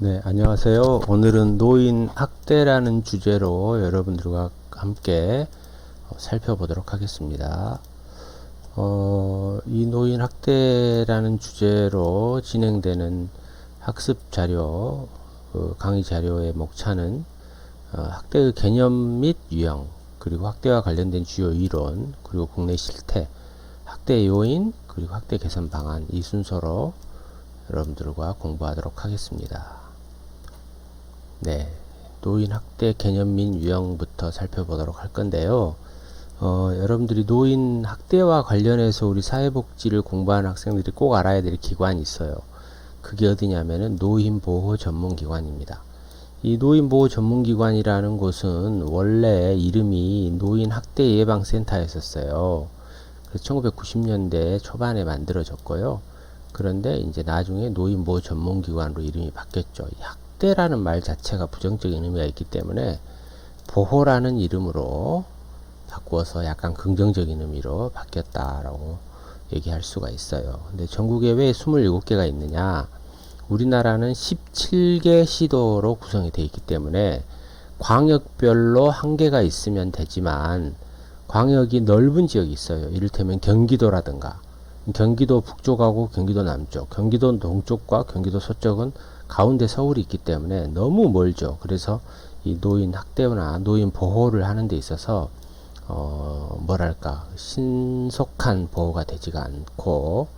네, 안녕하세요. 오늘은 노인 학대라는 주제로 여러분들과 함께 어, 살펴보도록 하겠습니다. 어, 이 노인 학대라는 주제로 진행되는 학습 자료, 그 강의 자료의 목차는 어, 학대의 개념 및 유형, 그리고 학대와 관련된 주요 이론, 그리고 국내 실태, 학대 요인, 그리고 학대 개선 방안 이 순서로 여러분들과 공부하도록 하겠습니다. 네, 노인 학대 개념 및 유형부터 살펴보도록 할 건데요. 어, 여러분들이 노인 학대와 관련해서 우리 사회복지를 공부하는 학생들이 꼭 알아야 될 기관이 있어요. 그게 어디냐면은 노인보호 전문기관입니다. 이 노인보호 전문기관이라는 곳은 원래 이름이 노인학대 예방센터였었어요. 그래서 1990년대 초반에 만들어졌고요. 그런데 이제 나중에 노인보호 전문기관으로 이름이 바뀌었죠. 이 학대라는 말 자체가 부정적인 의미가 있기 때문에 보호라는 이름으로 바꾸어서 약간 긍정적인 의미로 바뀌었다라고 얘기할 수가 있어요. 근데 전국에 왜 27개가 있느냐? 우리나라는 17개 시도로 구성이 되어 있기 때문에 광역별로 한계가 있으면 되지만 광역이 넓은 지역이 있어요. 이를테면 경기도라든가 경기도 북쪽하고 경기도 남쪽, 경기도 동쪽과 경기도 서쪽은 가운데 서울이 있기 때문에 너무 멀죠. 그래서 이 노인 학대나 노인 보호를 하는 데 있어서 어 뭐랄까 신속한 보호가 되지가 않고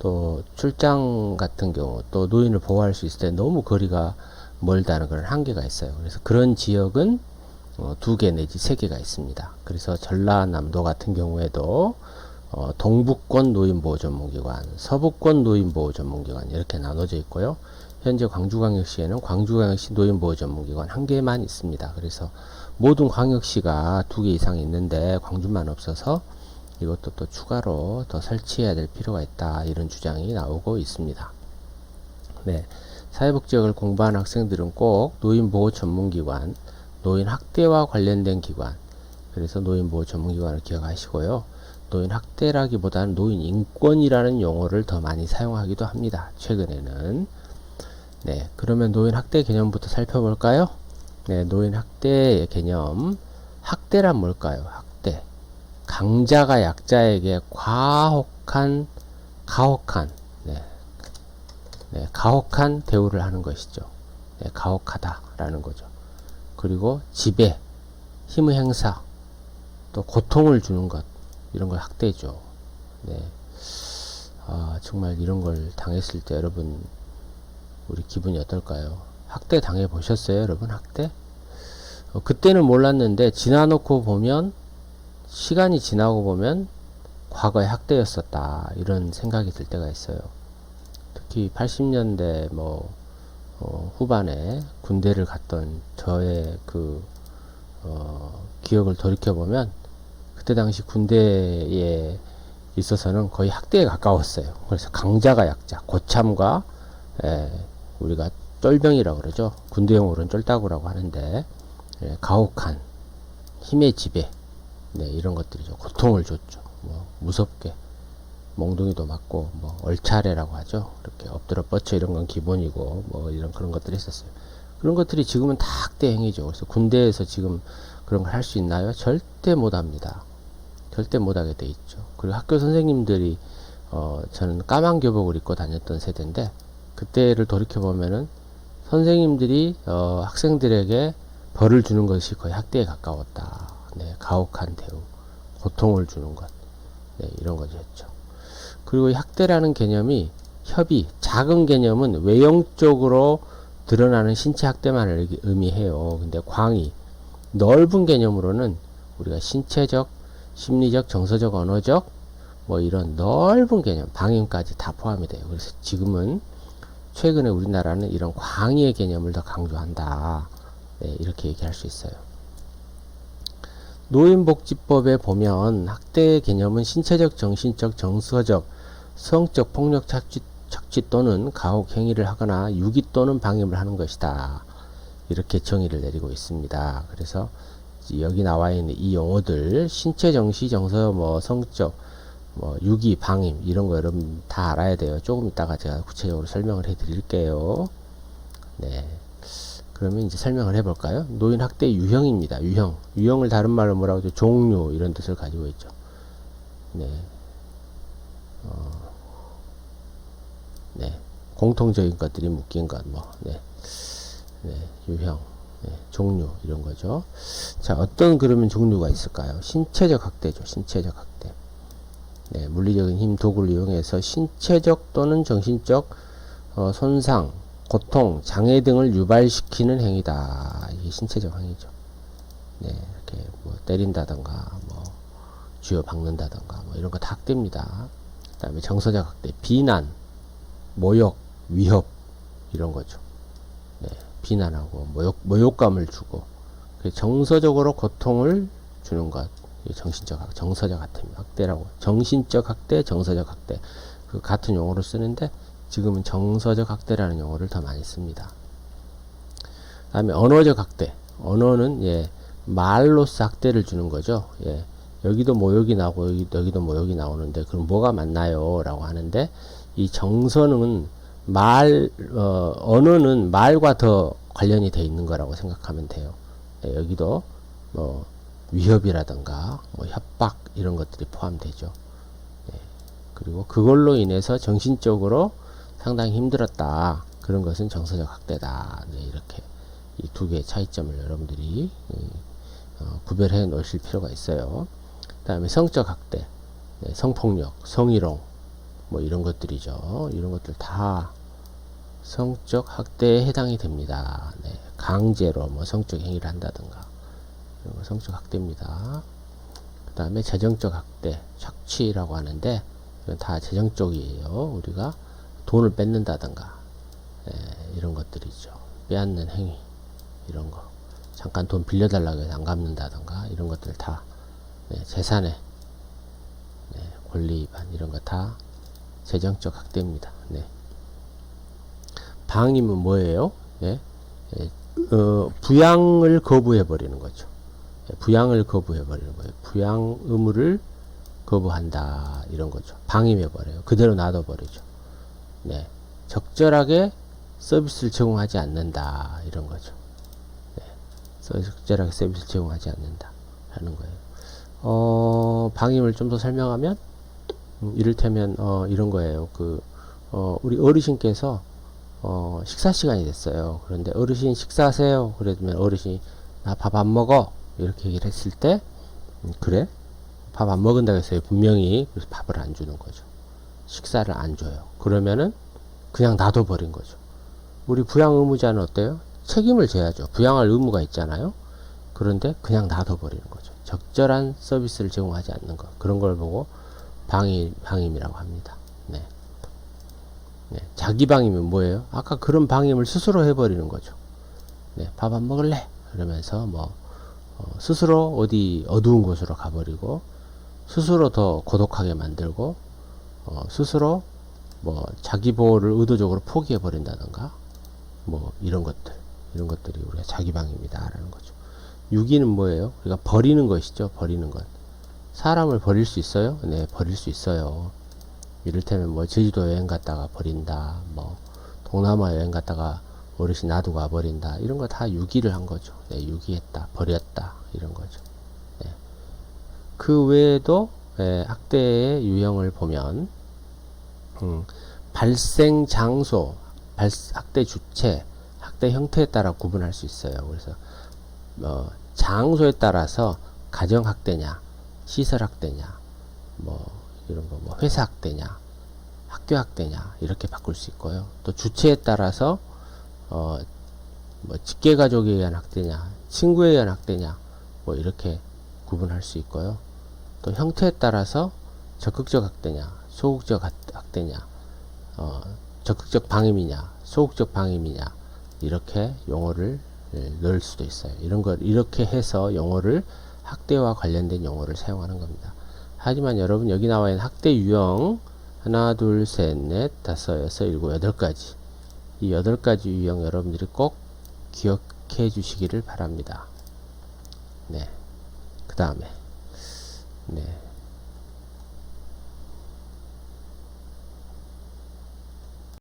또 출장 같은 경우 또 노인을 보호할 수 있을 때 너무 거리가 멀다는 그런 한계가 있어요. 그래서 그런 지역은 어, 두개 내지 세 개가 있습니다. 그래서 전라남도 같은 경우에도 어, 동북권 노인보호전문기관, 서북권 노인보호전문기관 이렇게 나눠져 있고요. 현재 광주광역시에는 광주광역시 노인보호전문기관 한 개만 있습니다. 그래서 모든 광역시가 두 개 이상 있는데 광주만 없어서 이것도 또 추가로 더 설치해야 될 필요가 있다 이런 주장이 나오고 있습니다. 네, 사회복지학을 공부하는 학생들은 꼭 노인보호 전문기관, 노인 학대와 관련된 기관, 그래서 노인보호 전문기관을 기억하시고요. 노인 학대라기보다는 노인 인권이라는 용어를 더 많이 사용하기도 합니다. 최근에는. 네, 그러면 노인 학대 개념부터 살펴볼까요? 네, 노인 학대의 개념. 학대란 뭘까요? 학대. 강자가 약자에게 과혹한, 가혹한, 네, 네, 가혹한 대우를 하는 것이죠. 네, 가혹하다라는 거죠. 그리고 지배, 힘의 행사, 또 고통을 주는 것, 이런 걸 학대죠. 네. 아, 정말 이런 걸 당했을 때 여러분, 우리 기분이 어떨까요? 학대 당해 보셨어요, 여러분? 학대? 어, 그때는 몰랐는데, 지나놓고 보면, 시간이 지나고 보면, 과거에 학대였었다. 이런 생각이 들 때가 있어요. 특히 80년대 뭐, 어, 후반에 군대를 갔던 저의 그, 어, 기억을 돌이켜 보면, 그때 당시 군대에 있어서는 거의 학대에 가까웠어요. 그래서 강자가 약자, 고참과 에, 우리가 쫄병이라고 그러죠. 군대 용어로는 쫄따구라고 하는데 에, 가혹한 힘의 지배 네, 이런 것들이죠. 고통을 줬죠. 뭐 무섭게 몽둥이도 맞고 뭐 얼차례라고 하죠. 이렇게 엎드려 뻗쳐 이런 건 기본이고 뭐 이런 그런 것들이 있었어요. 그런 것들이 지금은 다 학대 행위죠. 그래서 군대에서 지금 그런 걸 할 수 있나요? 절대 못 합니다. 절대 못 하게 돼 있죠. 그리고 학교 선생님들이 어, 저는 까만 교복을 입고 다녔던 세대인데 그때를 돌이켜 보면은 선생님들이 어, 학생들에게 벌을 주는 것이 거의 학대에 가까웠다. 네, 가혹한 대우, 고통을 주는 것, 네, 이런 거였죠. 그리고 이 학대라는 개념이 협의, 작은 개념은 외형적으로 드러나는 신체 학대만을 의미해요. 근데 광의, 넓은 개념으로는 우리가 신체적, 심리적, 정서적, 언어적 뭐 이런 넓은 개념, 방임까지 다 포함이 돼요. 그래서 지금은 최근에 우리나라는 이런 광의의 개념을 더 강조한다. 네, 이렇게 얘기할 수 있어요. 노인복지법에 보면 학대의 개념은 신체적, 정신적, 정서적, 성적 폭력 착취, 착취 또는 가혹 행위를 하거나 유기 또는 방임을 하는 것이다. 이렇게 정의를 내리고 있습니다. 그래서 여기 나와 있는 이 용어들 신체 정시 정서 뭐 성적 뭐 유기 방임 이런 거 여러분 다 알아야 돼요 조금 이따가 제가 구체적으로 설명을 해 드릴게요 네. 그러면 이제 설명을 해볼까요? 노인 학대 유형입니다. 유형. 유형을 다른 말로 뭐라고 하죠? 종류 이런 뜻을 가지고 있죠. 네. 어, 네. 공통적인 것들이 묶인 것, 뭐, 네. 네. 유형, 네. 종류 이런 거죠. 자, 어떤 그러면 종류가 있을까요? 신체적 학대죠. 신체적 학대. 네, 물리적인 힘, 도구를 이용해서 신체적 또는 정신적 어, 손상, 고통, 장애 등을 유발시키는 행위다. 이게 신체적 행위죠. 네, 이렇게 뭐 때린다던가, 뭐 쥐어 박는다던가, 뭐 이런 거 다 학대입니다. 그 다음에 정서적 학대, 비난, 모욕, 위협 이런 거죠. 네, 비난하고 모욕, 모욕감을 주고 그 정서적으로 고통을 주는 것. 정신적 학, 정서적. 학대라고. 정신적 학대, 정서적 학대. 그 같은 용어로 쓰는데 지금은 정서적 학대라는 용어를 더 많이 씁니다. 다음에 언어적 학대. 언어는 예, 말로써 학대를 주는 거죠. 예. 여기도 모욕이 여기, 여기도 모욕이 나오는데 그럼 뭐가 맞나요? 라고 하는데 이 정서는 말 어, 언어는 말과 더 관련이 돼 있는 거라고 생각하면 돼요. 예, 여기도 뭐 위협이라든가 뭐 협박 이런 것들이 포함되죠. 예, 그리고 그걸로 인해서 정신적으로 상당히 힘들었다. 그런 것은 정서적 학대다. 네, 이렇게 이 두 개의 차이점을 여러분들이 음, 어, 구별해 놓으실 필요가 있어요. 그 다음에 성적 학대, 네, 성폭력, 성희롱 뭐 이런 것들이죠. 이런 것들 다 성적 학대에 해당이 됩니다. 네, 강제로 뭐 성적 행위를 한다든가 성적 학대입니다. 그 다음에 재정적 학대, 착취라고 하는데 다 재정 쪽이에요. 우리가 돈을 뺏는다든가 예, 이런 것들이죠. 빼앗는 행위 이런 거 잠깐 돈 빌려달라고 해서 안 갚는다든가 이런 것들 다 네, 재산의 네, 권리 위반 이런 거 다 재정적 학대입니다. 네. 방임은 뭐예요? 예? 예, 어, 부양을 거부해 버리는 거죠. 예, 부양을 거부해 버리는 거예요. 부양 의무를 거부한다 이런 거죠. 방임해 버려요. 그대로 놔둬 버리죠. 네. 적절하게 서비스를 제공하지 않는다 이런 거죠. 네. 적절하게 서비스를 제공하지 않는다 라는 거예요. 어, 방임을 좀 더 설명하면 음, 이를테면 어, 이런 거예요. 그 어, 우리 어르신께서 어, 식사 시간이 됐어요. 그런데 어르신 식사하세요. 그러면 어르신이 나 밥 안 먹어. 이렇게 얘기를 했을 때 음, 그래? 밥 안 먹은다고 했어요. 분명히 그래서 밥을 안 주는 거죠. 식사를 안 줘요. 그러면은 그냥 놔둬 버린 거죠. 우리 부양 의무자는 어때요? 책임을 져야죠. 부양할 의무가 있잖아요. 그런데 그냥 놔둬 버리는 거죠. 적절한 서비스를 제공하지 않는 것. 그런 걸 보고 방임, 방임이라고 합니다. 네. 네. 자기 방임은 뭐예요? 아까 그런 방임을 스스로 해버리는 거죠. 네. 밥 안 먹을래? 그러면서 뭐, 어, 스스로 어디 어두운 곳으로 가버리고, 스스로 더 고독하게 만들고, 어, 스스로 뭐 자기 보호를 의도적으로 포기해 버린다던가 뭐 이런 것들 이런 것들이 우리가 자기 방입니다라는 거죠. 유기는 뭐예요? 우리가 버리는 것이죠. 버리는 것. 사람을 버릴 수 있어요? 네, 버릴 수 있어요. 이를테면 뭐 제주도 여행 갔다가 버린다. 뭐 동남아 여행 갔다가 어르신 놔두고 와버린다. 이런 거 다 유기를 한 거죠. 네, 유기했다. 버렸다. 이런 거죠. 네. 그 외에도 예, 학대의 유형을 보면 음, 발생 장소, 발, 학대 주체, 학대 형태에 따라 구분할 수 있어요. 그래서 어, 장소에 따라서 가정 학대냐, 시설 학대냐, 뭐 이런 거, 뭐 회사 학대냐, 학교 학대냐 이렇게 바꿀 수 있고요. 또 주체에 따라서 어, 뭐 직계 가족에 의한 학대냐, 친구에 의한 학대냐, 뭐 이렇게 구분할 수 있고요. 또 형태에 따라서 적극적 학대냐, 소극적 학- 학대냐, 어, 적극적 방임이냐, 소극적 방임이냐, 이렇게 용어를 예, 넣을 수도 있어요. 이런 걸 이렇게 해서 용어를 학대와 관련된 용어를 사용하는 겁니다. 하지만 여러분 여기 나와 있는 학대 유형 하나, 둘, 셋, 넷, 다섯, 여섯, 일곱, 여덟 가지 이 여덟 가지 유형 여러분들이 꼭 기억해 주시기를 바랍니다. 네. 그 다음에 네.